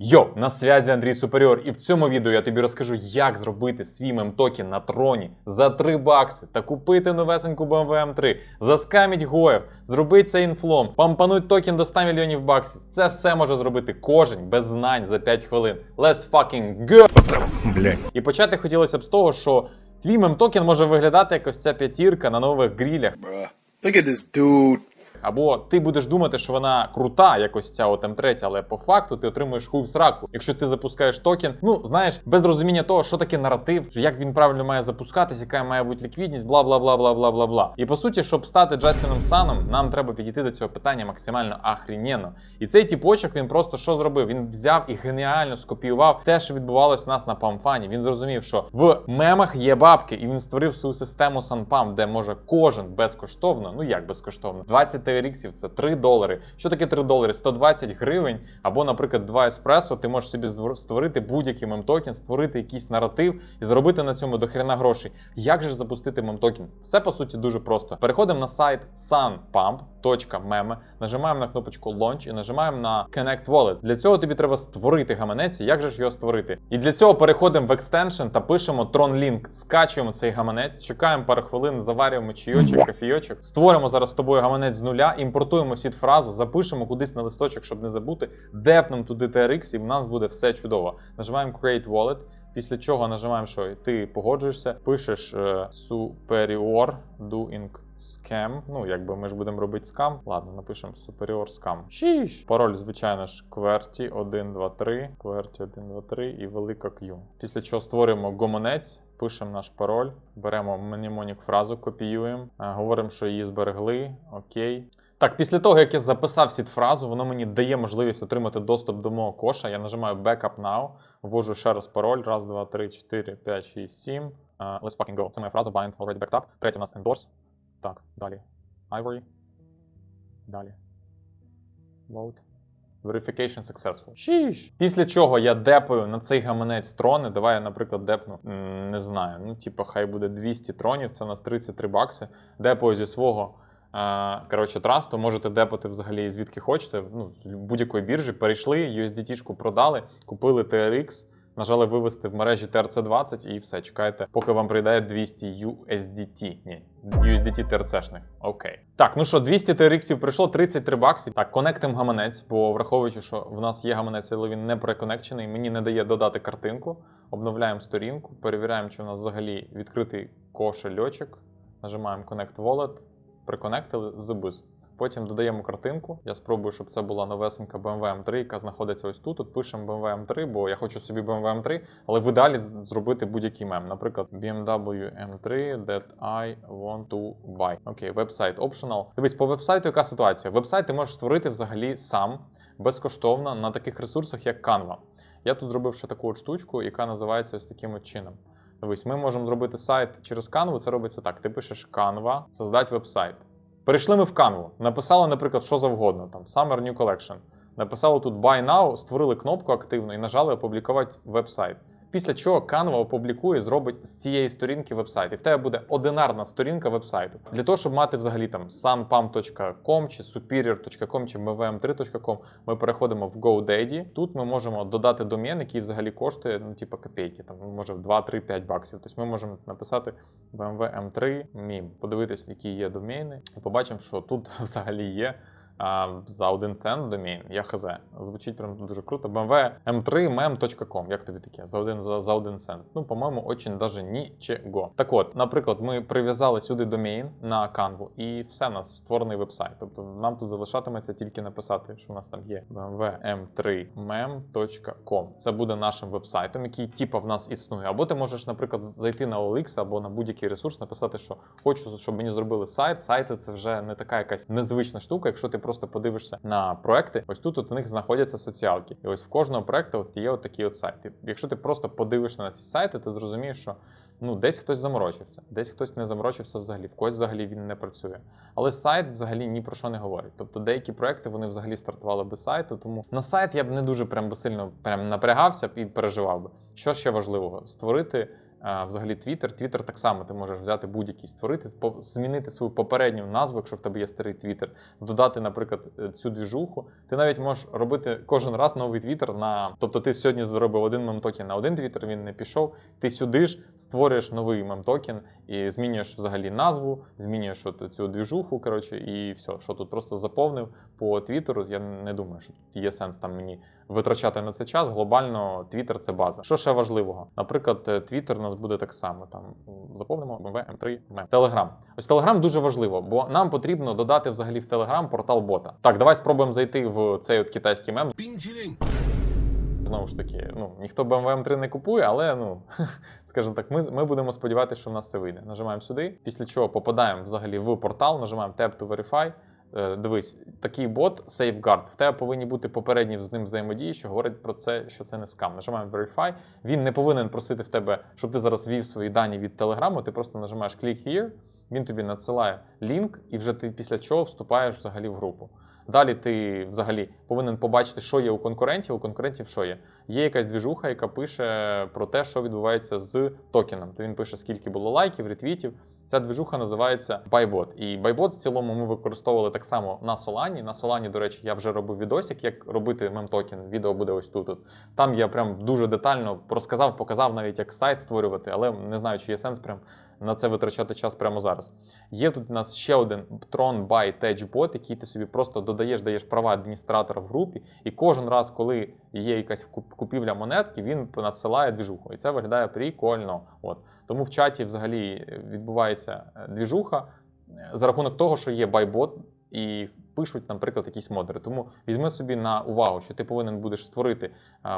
Йо, на зв'язі Андрій Суперіор, і в цьому відео я тобі розкажу, як зробити свій мемтокен на троні за 3 бакси та купити новесеньку BMW M3, заскаміть гоїв, зробити це інфлом, пампануть токен до 100 мільйонів баксів. Це все може зробити кожен без знань за 5 хвилин. Let's fucking go! І почати хотілося б з того, що твій мемтокен може виглядати як ось ця п'ятірка на нових грілях. Bruh. Look at this dude. Або ти будеш думати, що вона крута, якось ця от М3, але по факту ти отримуєш хуй в сраку. Якщо ти запускаєш токен, ну знаєш, без розуміння того, що таке наратив, як він правильно має запускатись, яка має бути ліквідність, бла бла бла бла бла бла бла. І по суті, щоб стати Джастіном Саном, нам треба підійти до цього питання максимально ахрінєно. І цей тіпочок він просто що зробив? Він взяв і геніально скопіював те, що відбувалось у нас на памфані. Він зрозумів, що в мемах є бабки, і він створив свою систему SunPam, де може кожен безкоштовно, ну як безкоштовно, 20 TRX це 3 долари. Що таке 3 долари? 120 гривень, або, наприклад, 2 еспресо. Ти можеш собі створити будь-який мемтокен, створити якийсь наратив і заробити на цьому дохрена грошей. Як же запустити мемтокен? Все по суті дуже просто. Переходимо на сайт sunpump.meme, нажимаємо на кнопочку Launch і нажимаємо на Connect Wallet. Для цього тобі треба створити гаманець. Як же ж його створити? І для цього переходимо в екстеншн та пишемо TronLink, скачуємо цей гаманець, чекаємо пару хвилин, заварюємо чайочок, кофійочок, створимо зараз з тобою гаманець з нуля, імпортуємо сід фразу, запишемо кудись на листочок, щоб не забути, депнемо туди TRX, і в нас буде все чудово. Нажимаємо Create Wallet. Після чого нажимаємо, що ти погоджуєшся, пишеш е, superior doing scam. Ну, якби ми ж будемо робити скам. Ладно, напишемо superior scam. Шіш. Пароль, звичайно ж, QWERTY 123, QWERTY 123 і велика Q. Після чого створюємо гомонець. Пишемо наш пароль, беремо мнемонік фразу, копіюємо, е, говоримо, що її зберегли. Окей. Так, після того, як я записав сід фразу, воно мені дає можливість отримати доступ до мого коша. Я нажимаю Backup Now, ввожу ще раз пароль. Раз, два, три, чотири, п'ять, шість, сім. Uh, let's fucking go. Це моя фраза bind already backed up. Третя у нас endorse. Так, далі. Ivory. Далі. Vote. Verification successful. Шіш. Після чого я депаю на цей гаманець трони. Давай я, наприклад, депну. Не знаю. Ну, типу, хай буде 200 тронів, це у нас 33 бакси. Депаю зі свого. е, Коротше, трасту можете депати взагалі звідки хочете. Ну, з будь-якої біржі перейшли, USDT-шку продали, купили TRX, нажали вивести в мережі TRC20 і все. Чекайте, поки вам прийде 200 USDT. Ні, USDT TRC-шних. Окей. Так, ну що, 200 TRX прийшло 33 баксів. Так, конектим гаманець, бо враховуючи, що в нас є гаманець, але він не приконекчений, мені не дає додати картинку. Обновляємо сторінку, перевіряємо, чи у нас взагалі відкритий кошельочок. Нажимаємо Connect Wallet, приконектили ZBIS. Потім додаємо картинку. Я спробую, щоб це була новесенька BMW M3, яка знаходиться ось тут. Тут пишемо BMW M3, бо я хочу собі BMW M3, але в ідеалі зробити будь-який мем. Наприклад, BMW M3 that I want to buy. Окей, вебсайт optional. Дивись, по вебсайту яка ситуація? Вебсайт ти можеш створити взагалі сам безкоштовно на таких ресурсах, як Canva. Я тут зробив ще таку от штучку, яка називається ось таким от чином. Дивись, ми можемо зробити сайт через Canva. Це робиться так: ти пишеш Canva, создать веб-сайт. Перейшли ми в Canva, написали, наприклад, що завгодно, там Summer New Collection. Написали тут Buy Now, створили кнопку активну і нажали опублікувати веб-сайт. Після чого Canva опублікує, зробить з цієї сторінки веб-сайт. І в тебе буде одинарна сторінка веб-сайту. Для того, щоб мати взагалі там sunpam.com чи superior.com чи mvm3.com, ми переходимо в GoDaddy. Тут ми можемо додати домен, який взагалі коштує, ну, типу, копійки, там, може в 2, 3, 5 баксів. Тобто ми можемо написати BMW M3 MIM, подивитись, які є домени, і побачимо, що тут взагалі є. За один цент домейн, я хз. Звучить прям дуже круто. BMW m3mem.com. Як тобі таке? За один, за, за один цент. Ну, по-моєму, очень даже нічого. Так от, наприклад, ми прив'язали сюди домейн на Canva, і все, у нас створений веб-сайт. Тобто нам тут залишатиметься тільки написати, що у нас там є bmw-m3mem.com. Це буде нашим веб-сайтом, який типа в нас існує. Або ти можеш, наприклад, зайти на OLX або на будь-який ресурс, написати, що хочу, щоб мені зробили сайт. Сайти це вже не така якась незвична штука. Якщо ти просто подивишся на проекти, ось тут от в них знаходяться соціалки. І ось в кожного проекту от є от такі от сайти. Якщо ти просто подивишся на ці сайти, ти зрозумієш, що ну десь хтось заморочився, десь хтось не заморочився взагалі, в когось взагалі він не працює. Але сайт взагалі ні про що не говорить. Тобто деякі проекти вони взагалі стартували без сайту, тому на сайт я б не дуже прям сильно прям напрягався б і переживав би. Що ще важливого? Створити взагалі Twitter. Twitter так само ти можеш взяти будь-який створити, змінити свою попередню назву, якщо в тебе є старий Twitter, додати, наприклад, е, цю двіжуху. Ти навіть можеш робити кожен раз новий Twitter на. Тобто ти сьогодні зробив один мемтокен на один Twitter, він не пішов. Ти сюди ж створюєш новий мемтокен і змінюєш взагалі назву, змінюєш от цю двіжуху, коротше, і все, що тут просто заповнив по Твіттеру. Я не думаю, що тут є сенс там мені витрачати на це час. Глобально Twitter – це база. Що ще важливого? Наприклад, е, Twitter у нас буде так само. Там заповнимо МВ, М3, М. Telegram. Ось Telegram дуже важливо, бо нам потрібно додати взагалі в Telegram портал бота. Так, давай спробуємо зайти в цей от китайський мем. Знову ж таки, ну ніхто BMW M3 не купує, але ну скажімо так, ми, ми будемо сподіватися, що в нас це вийде. Нажимаємо сюди, після чого попадаємо взагалі в портал, нажимаємо Tap to Verify. Е, Дивись, такий бот Safeguard. В тебе повинні бути попередні з ним взаємодії, що говорить про це, що це не скам. Нажимаємо Verify. Він не повинен просити в тебе, щоб ти зараз ввів свої дані від Телеграму. Ти просто нажимаєш Click here, він тобі надсилає лінк, і вже ти після чого вступаєш взагалі в групу. Далі ти взагалі повинен побачити, що є у конкурентів. У конкурентів що є? Є якась двіжуха, яка пише про те, що відбувається з токеном. То він пише, скільки було лайків, ретвітів. Ця двіжуха називається Bybot. І Bybot в цілому ми використовували так само на Solana. На Solana, до речі, я вже робив відосик, як робити мемтокен. Відео буде ось тут. от. Там я прям дуже детально розказав, показав навіть як сайт створювати, але не знаю, чи є сенс прям на це витрачати час прямо зараз. Є тут у нас ще один Tron by Tech який ти собі просто додаєш, даєш права адміністратора в групі, і кожен раз, коли є якась купівля монетки, він надсилає двіжуху. І це виглядає прикольно. От. Тому в чаті взагалі відбувається е, двіжуха е, за рахунок того, що є байбот і пишуть, наприклад, якісь модери. Тому візьми собі на увагу, що ти повинен будеш створити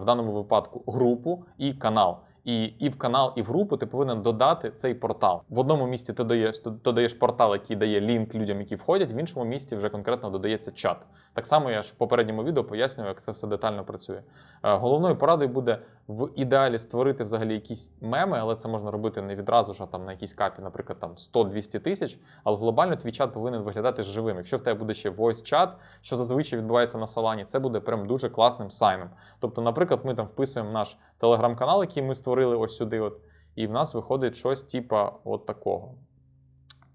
в даному випадку групу і канал. І, і в канал, і в групу ти повинен додати цей портал. В одному місці ти додаєш, додаєш портал, який дає лінк людям, які входять, в іншому місці вже конкретно додається чат. Так само я ж в попередньому відео пояснюю, як це все детально працює. Е, Головною порадою буде в ідеалі створити взагалі якісь меми, але це можна робити не відразу ж, а там на якійсь капі, наприклад, там 100-200 тисяч. Але глобально твій чат повинен виглядати живим. Якщо в тебе буде ще voice чат, що зазвичай відбувається на Solana, це буде прям дуже класним сайном. Тобто, наприклад, ми там вписуємо наш телеграм-канал, який ми створили ось сюди, от, і в нас виходить щось типа от такого.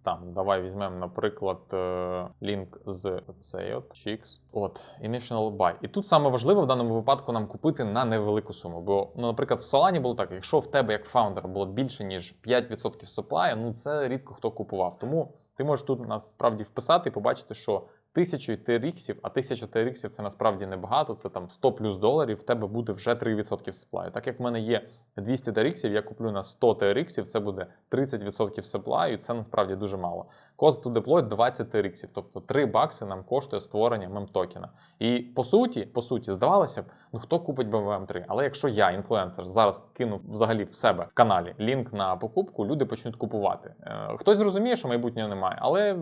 Там, давай візьмемо, наприклад, е, лінк з цей от Chicks. От, Initial Buy. І тут саме важливо в даному випадку нам купити на невелику суму. Бо, ну, наприклад, в Solana було так: якщо в тебе як фаундер було більше, ніж 5% supply, ну це рідко хто купував. Тому ти можеш тут насправді вписати і побачити, що тисячу TRX, а тисяча TRX це насправді небагато, це там 100 плюс доларів, в тебе буде вже 3% сплаю. Так як в мене є 200 TRX, я куплю на 100 TRX, це буде 30% supply, і це насправді дуже мало. Cost to deploy 20 TRX, тобто 3 бакси нам коштує створення мемтокена. І по суті, по суті, здавалося б, ну хто купить BMW M3? Але якщо я, інфлюенсер, зараз кину взагалі в себе в каналі лінк на покупку, люди почнуть купувати. Е, Хтось зрозуміє, що майбутнього немає, але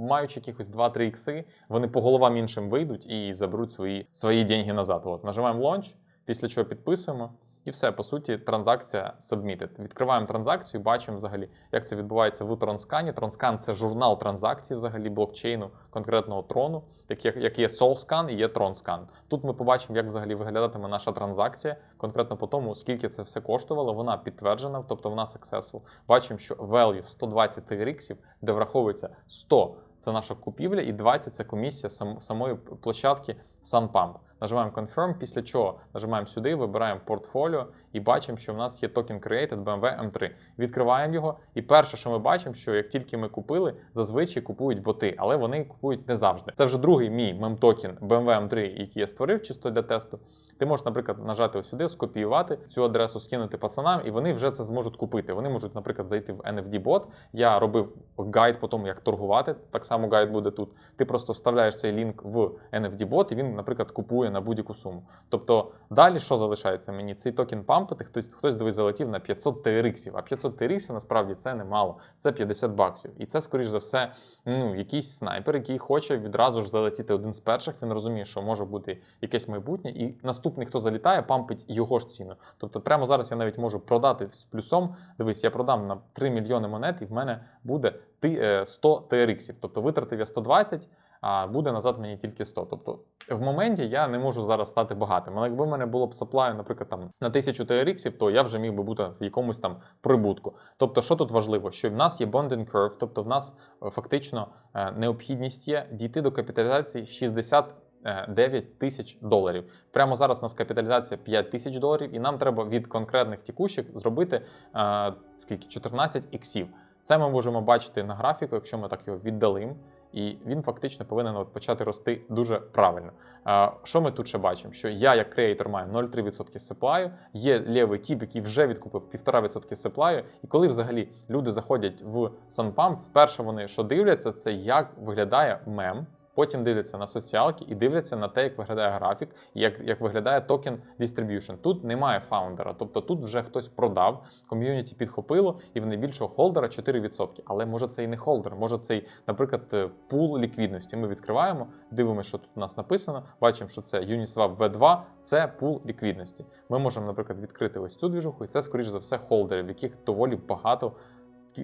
маючи якихось 2-3 ікси, вони по головам іншим вийдуть і заберуть свої, свої деньги назад. От, нажимаємо launch, після чого підписуємо. І все, по суті, транзакція submitted. Відкриваємо транзакцію, бачимо взагалі, як це відбувається в Тронскані. Тронскан це журнал транзакцій взагалі блокчейну конкретного трону, як є, SolScan і є TronScan. Тут ми побачимо, як взагалі виглядатиме наша транзакція, конкретно по тому, скільки це все коштувало. Вона підтверджена, тобто вона successful. Бачимо, що value 120 TRX, де враховується 100 це наша купівля, і 20 це комісія сам, самої площадки SunPump. Нажимаємо Confirm, після чого нажимаємо сюди, вибираємо портфоліо і бачимо, що в нас є токен Created BMW M3. Відкриваємо його, і перше, що ми бачимо, що як тільки ми купили, зазвичай купують боти, але вони купують не завжди. Це вже другий мій мемтокен BMW M3, який я створив чисто для тесту. Ти можеш, наприклад, нажати ось сюди, скопіювати цю адресу, скинути пацанам, і вони вже це зможуть купити. Вони можуть, наприклад, зайти в NFT-бот. Я робив гайд по тому, як торгувати. Так само гайд буде тут. Ти просто вставляєш цей лінк в NFT-бот, і він, наприклад, купує на будь-яку суму. Тобто далі що залишається мені? Цей токен пампити, хтось хтось дивись залетів на 500 TRX, а 500 TRX насправді це немало, це 50 баксів. І це, скоріш за все, ну, якийсь снайпер, який хоче відразу ж залетіти один з перших. Він розуміє, що може бути якесь майбутнє, і наступний, хто залітає, пампить його ж ціну. Тобто, прямо зараз я навіть можу продати з плюсом. Дивись, я продам на 3 мільйони монет, і в мене буде ти- е, 100 TRX. Тобто витратив я 120, а буде назад мені тільки 100. Тобто в моменті я не можу зараз стати багатим. Але якби в мене було б саплаю, наприклад, там на 1000 TRX, то я вже міг би бути в якомусь там прибутку. Тобто, що тут важливо? Що в нас є bonding curve, тобто в нас е, фактично е, необхідність є дійти до капіталізації 69 тисяч доларів. Прямо зараз у нас капіталізація 5 тисяч доларів, і нам треба від конкретних тікущих зробити е, скільки 14 іксів. Це ми можемо бачити на графіку, якщо ми так його віддалим. І він фактично повинен от почати рости дуже правильно. Е, Що ми тут ще бачимо? Що я, як креатор, маю 0,3% сеплаю, є лівий тіп, який вже відкупив 1,5% сеплаю. І коли взагалі люди заходять в SunPump, вперше вони що дивляться, це як виглядає мем. Потім дивляться на соціалки і дивляться на те, як виглядає графік, як, як виглядає токен distribution. Тут немає фаундера, тобто тут вже хтось продав, ком'юніті підхопило, і в найбільшого холдера 4%. Але може це і не холдер, може це, наприклад, е, пул ліквідності. Ми відкриваємо, дивимося, що тут у нас написано. Бачимо, що це Uniswap V2, це пул ліквідності. Ми можемо, наприклад, відкрити ось цю двіжуху, і це, скоріш за все, холдери, в яких доволі багато.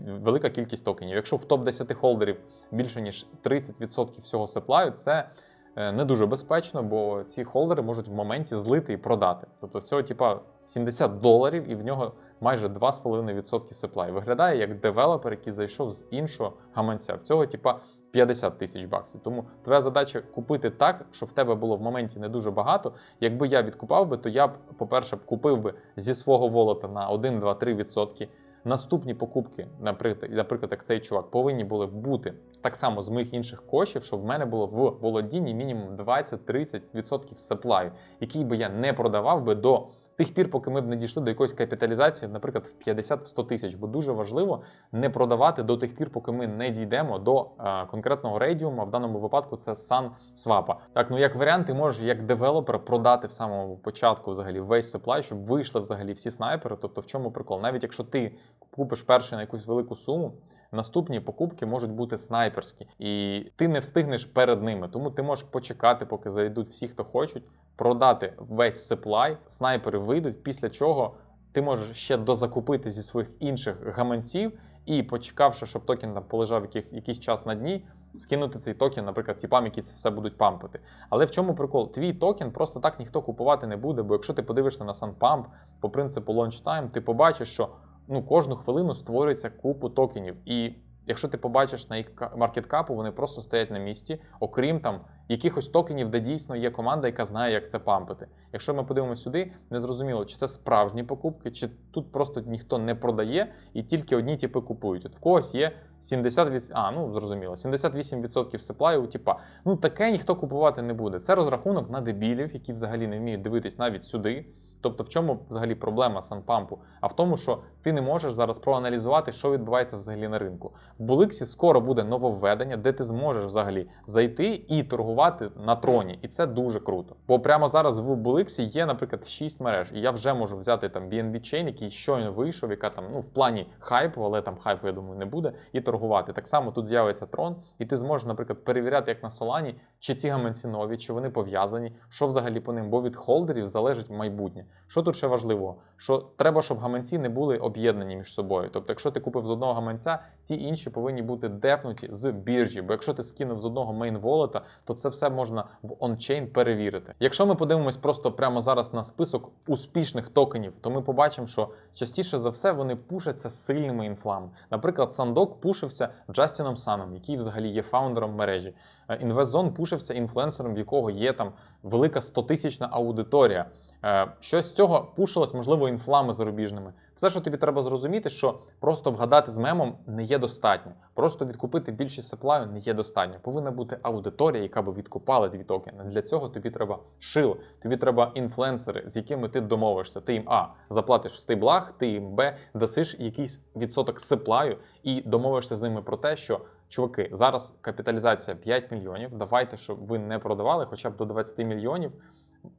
Велика кількість токенів. Якщо в топ 10 холдерів більше ніж 30% всього сеплаю, це е, не дуже безпечно, бо ці холдери можуть в моменті злити і продати. Тобто цього типа 70 доларів, і в нього майже 2,5% сеплаю. Виглядає як девелопер, який зайшов з іншого гаманця. В цього типа 50 тисяч баксів. Тому твоя задача купити так, щоб в тебе було в моменті не дуже багато. Якби я відкупав би, то я б, по-перше, купив би зі свого волота на 1, 2, 3 відсотки. Наступні покупки, наприклад, як цей чувак, повинні були бути так само з моїх інших коштів, щоб в мене було в володінні мінімум 20-30% саплаю, який би я не продавав би до тих пір, поки ми б не дійшли до якоїсь капіталізації, наприклад, в 50-100 тисяч. Бо дуже важливо не продавати до тих пір, поки ми не дійдемо до е, конкретного рейдіуму. а В даному випадку це сан свапа. Так, ну як варіант, ти можеш як девелопер продати в самому початку взагалі весь сеплай, щоб вийшли взагалі всі снайпери. Тобто, в чому прикол? Навіть якщо ти купиш перший на якусь велику суму. Наступні покупки можуть бути снайперські, і ти не встигнеш перед ними. Тому ти можеш почекати, поки зайдуть всі, хто хочуть, продати весь сеплай, снайпери вийдуть, після чого ти можеш ще дозакупити зі своїх інших гаманців і, почекавши, щоб токен там полежав яких, якийсь час на дні, скинути цей токен, наприклад, тіпам, які це все будуть пампити. Але в чому прикол? Твій токен просто так ніхто купувати не буде, бо якщо ти подивишся на SunPump по принципу launch time, ти побачиш, що ну, кожну хвилину створюється купу токенів. І якщо ти побачиш на їх маркеткапу, вони просто стоять на місці, окрім там якихось токенів, де дійсно є команда, яка знає, як це пампити. Якщо ми подивимося сюди, не зрозуміло, чи це справжні покупки, чи тут просто ніхто не продає і тільки одні типи купують. От в когось є 78, а, ну зрозуміло, 78% сеплаю у типа. Ну таке ніхто купувати не буде. Це розрахунок на дебілів, які взагалі не вміють дивитись навіть сюди. Тобто, в чому взагалі проблема санпампу? А в тому, що ти не можеш зараз проаналізувати, що відбувається взагалі на ринку. В Буликсі скоро буде нововведення, де ти зможеш взагалі зайти і торгувати на троні, і це дуже круто. Бо прямо зараз в Буликсі є, наприклад, 6 мереж, і я вже можу взяти там BNB Chain, який щойно вийшов, яка там ну в плані хайпу, але там хайпу, я думаю, не буде, і торгувати. Так само тут з'явиться трон, і ти зможеш, наприклад, перевіряти, як на Солані, чи ці гаманці нові, чи вони пов'язані, що взагалі по ним, бо від холдерів залежить майбутнє. Що тут ще важливо? Що треба, щоб гаманці не були об'єднані між собою. Тобто, якщо ти купив з одного гаманця, ті інші повинні бути депнуті з біржі. Бо якщо ти скинув з одного мейн волета, то це все можна в ончейн перевірити. Якщо ми подивимось просто прямо зараз на список успішних токенів, то ми побачимо, що частіше за все вони пушаться сильними інфлами. Наприклад, Сандок пушився Джастіном Саном, який взагалі є фаундером мережі. Інвестзон пушився інфлюенсером, в якого є там велика 100-тисячна аудиторія. Е, Що з цього пушилось, можливо, інфлами зарубіжними. Все, що тобі треба зрозуміти, що просто вгадати з мемом не є достатньо. Просто відкупити більшість сеплаю не є достатньо. Повинна бути аудиторія, яка би відкупала твій токен. Для цього тобі треба шил, тобі треба інфлюенсери, з якими ти домовишся. Ти їм А заплатиш в стейблах, ти їм Б дасиш якийсь відсоток сеплаю і домовишся з ними про те, що. Чуваки, зараз капіталізація 5 мільйонів. Давайте, щоб ви не продавали хоча б до 20 мільйонів.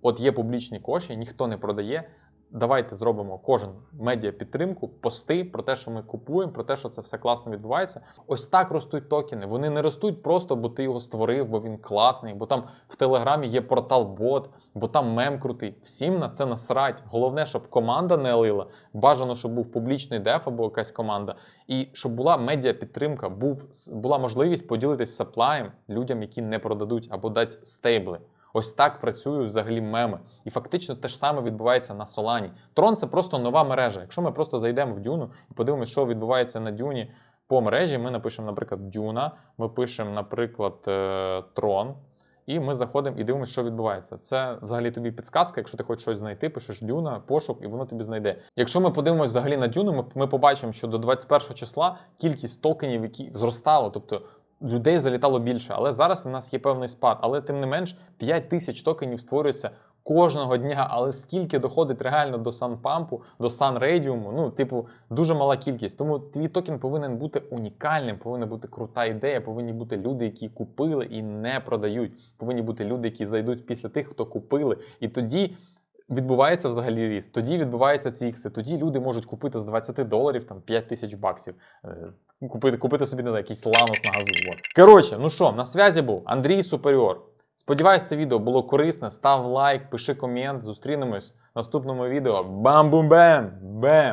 От є публічні коші, ніхто не продає. давайте зробимо кожен медіа підтримку, пости про те, що ми купуємо, про те, що це все класно відбувається. Ось так ростуть токени. Вони не ростуть просто, бо ти його створив, бо він класний, бо там в Телеграмі є портал бот, бо там мем крутий. Всім на це насрать. Головне, щоб команда не лила. Бажано, щоб був публічний деф або якась команда, і щоб була медіа підтримка, був була можливість поділитись саплаєм людям, які не продадуть, або дати стейбли. Ось так працюють взагалі меми. І фактично те ж саме відбувається на Солані. Трон це просто нова мережа. Якщо ми просто зайдемо в Дюну і подивимося, що відбувається на Дюні по мережі, ми напишемо, наприклад, Дюна, ми пишемо, наприклад, е, Трон. І ми заходимо і дивимося, що відбувається. Це взагалі тобі підсказка. Якщо ти хочеш щось знайти, пишеш Дюна, пошук, і воно тобі знайде. Якщо ми подивимося взагалі на Дюну, ми, ми побачимо, що до 21 числа кількість токенів, які зростало, тобто людей залітало більше. Але зараз у нас є певний спад. Але тим не менш, 5 тисяч токенів створюється кожного дня. Але скільки доходить реально до санпампу, до санрейдіуму, ну, типу, дуже мала кількість. Тому твій токен повинен бути унікальним, повинна бути крута ідея, повинні бути люди, які купили і не продають. Повинні бути люди, які зайдуть після тих, хто купили. І тоді. Відбувається взагалі ріст. Тоді відбуваються ці ікси. Тоді люди можуть купити з 20 доларів там 5 тисяч баксів. Е, Купити, купити собі не знаю, якийсь ланос на газу. Вот. Коротше, ну що, на зв'язі був Андрій Суперіор. Сподіваюсь, це відео було корисне. Став лайк, пиши комент. Зустрінемось в наступному відео. Бам-бум-бем! Бем!